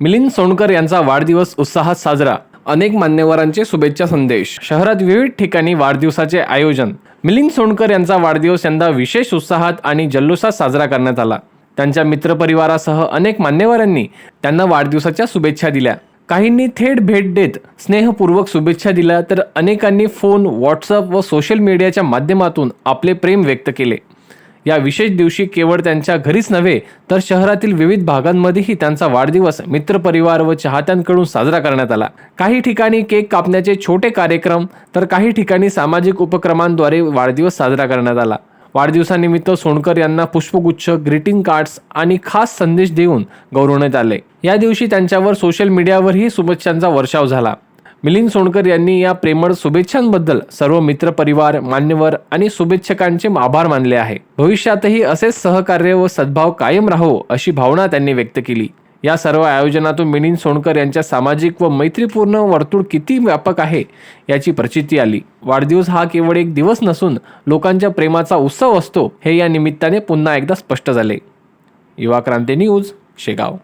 मिलिंद सोनकर यांचा वाढदिवस उत्साहात साजरा. अनेक मान्यवरांचे शुभेच्छा संदेश. शहरात विविध ठिकाणी वाढदिवसाचे आयोजन. मिलिंद सोनकर यांचा वाढदिवस यंदा विशेष उत्साहात आणि जल्लोषात साजरा करण्यात आला. त्यांच्या मित्रपरिवारासह अनेक मान्यवरांनी त्यांना वाढदिवसाच्या शुभेच्छा दिल्या. काहींनी थेट भेट देत स्नेहपूर्वक शुभेच्छा दिल्या तर अनेकांनी फोन व्हॉट्सअप व सोशल मीडियाच्या माध्यमातून आपले प्रेम व्यक्त केले. या विशेष दिवशी केवळ त्यांच्या घरीच नव्हे तर शहरातील विविध भागांमध्येही त्यांचा वाढदिवस मित्रपरिवार व चाहत्यांकडून साजरा करण्यात आला. काही ठिकाणी केक कापण्याचे छोटे कार्यक्रम तर काही ठिकाणी सामाजिक उपक्रमांद्वारे वाढदिवस साजरा करण्यात आला. वाढदिवसानिमित्त सोनकर यांना पुष्पगुच्छ ग्रीटिंग कार्ड्स आणि खास संदेश देऊन गौरवण्यात आले. या दिवशी त्यांच्यावर सोशल मीडियावरही शुभेच्छांचा वर्षाव झाला. मिलिंद सोनकर यांनी या प्रेमळ शुभेच्छांबद्दल सर्व मित्रपरिवार मान्यवर आणि शुभेच्छकांचे आभार मानले आहे. भविष्यातही असेच सहकार्य व सद्भाव कायम राहो अशी भावना त्यांनी व्यक्त केली. या सर्व आयोजनातून मिलिंद सोनकर यांच्या सामाजिक व मैत्रीपूर्ण वर्तुळ किती व्यापक आहे याची प्रचिती आली. वाढदिवस हा केवळ एक दिवस नसून लोकांच्या प्रेमाचा उत्सव असतो हे या निमित्ताने पुन्हा एकदा स्पष्ट झाले. युवा क्रांती न्यूज शेगाव.